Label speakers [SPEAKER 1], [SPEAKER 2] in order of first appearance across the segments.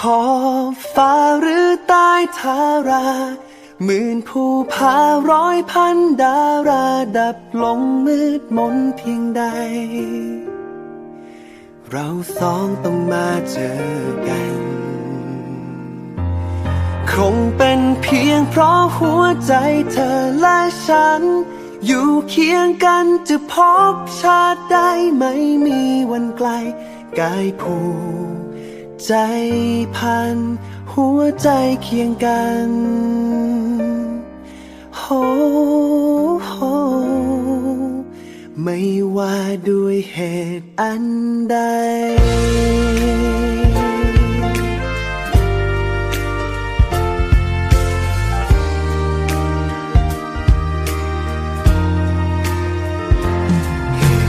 [SPEAKER 1] ขอบฟ้าหรือใต้ทาราหมื่นภูผาร้อยพันดาราดับลงมืดมนเพียงใด เราสองต้องมาเจอกัน คงเป็นเพียงเพราะหัวใจเธอและฉัน อยู่เคียงกันจะพบชาติได้ไม่มีวันไกลกายผูก ใจพัน หัวใจเคียงกันโฮโฮไม่ว่าด้วยเหตุอันใด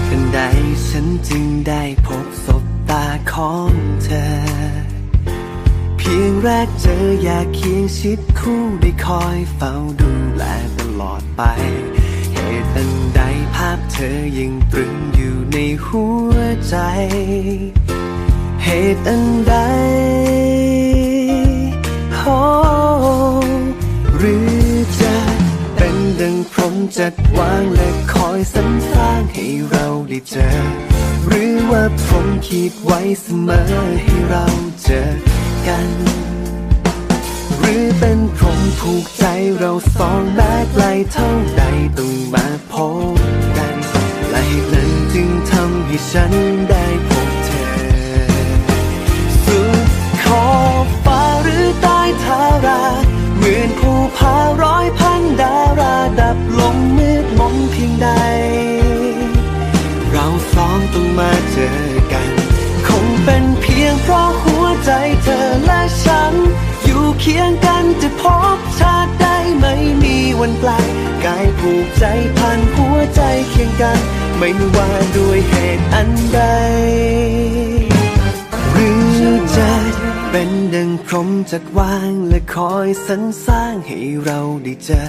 [SPEAKER 1] อันใดฉันจึงได้พบศบ ตาของเธอ เพียงแรกเจออยากเคียงชิดคู่ได้คอยเฝ้าดูแลตลอดไป เหตุอันใดภาพเธอยังตรึงอยู่ในหัวใจ เหตุอันใดโอหรือจะเป็นดังพรหมจัดวางและคอยสรรสร้างให้เราได้เจอ หรือว่าผมคิดไว้เสมอให้เราเจอกัน หรือเป็นผมผูกใจเราสองแม้ไกลเท่าใดต้องมาพบกันและเหตุนั้นจึงทำให้ฉันได้ มาเจอกัน คงเป็นเพียงเพราะหัวใจเธอและฉัน อยู่เคียงกันจะพบชาติได้ไม่มีวันไกลกายผูกใจพันหัวใจเคียงกัน ไม่ว่าด้วยเหตุอันใด หรือจะเป็นดังพรมจัดวางและคอยสรรสร้างให้เราได้เจอ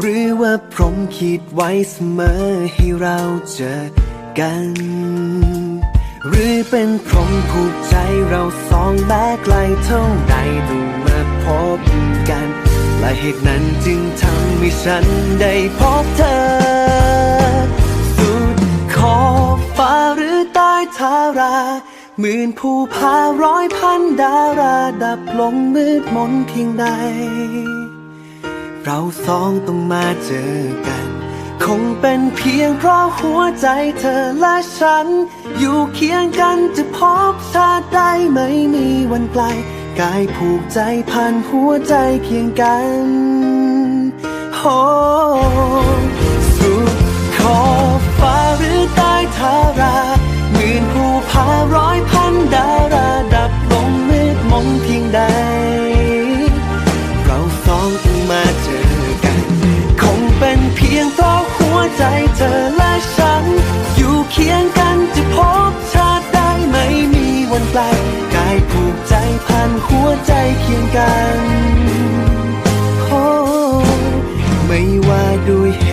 [SPEAKER 1] หรือว่าพรหมคิดไว้เสมอให้เราเจอ กัน หรือเป็นพรหมผูกใจเราสองแม้ไกลเท่าใดต้องมาพบกัน และเหตุนั้นจึงทำให้ฉันได้พบเธอ สุดขอบฟ้าหรือใต้ทาราหมื่นภูผาร้อยพันดาราดับลงมืดมนเพียงใด เราสองต้องมาเจอกัน คงเป็นเพียงเพราะหัวใจเธอและฉัน อยู่เคียงกันจะพบชาติได้ไม่มีวันไกล กายผูกใจพันหัวใจเคียงกันโอ้สุดขอบฟ้าหรือใต้ทาราหมื่นภูผาร้อยพันดาราดับลงมืดมนเพียงใด เราสองต้องมา กันโอ้ไม่ว่าด้วย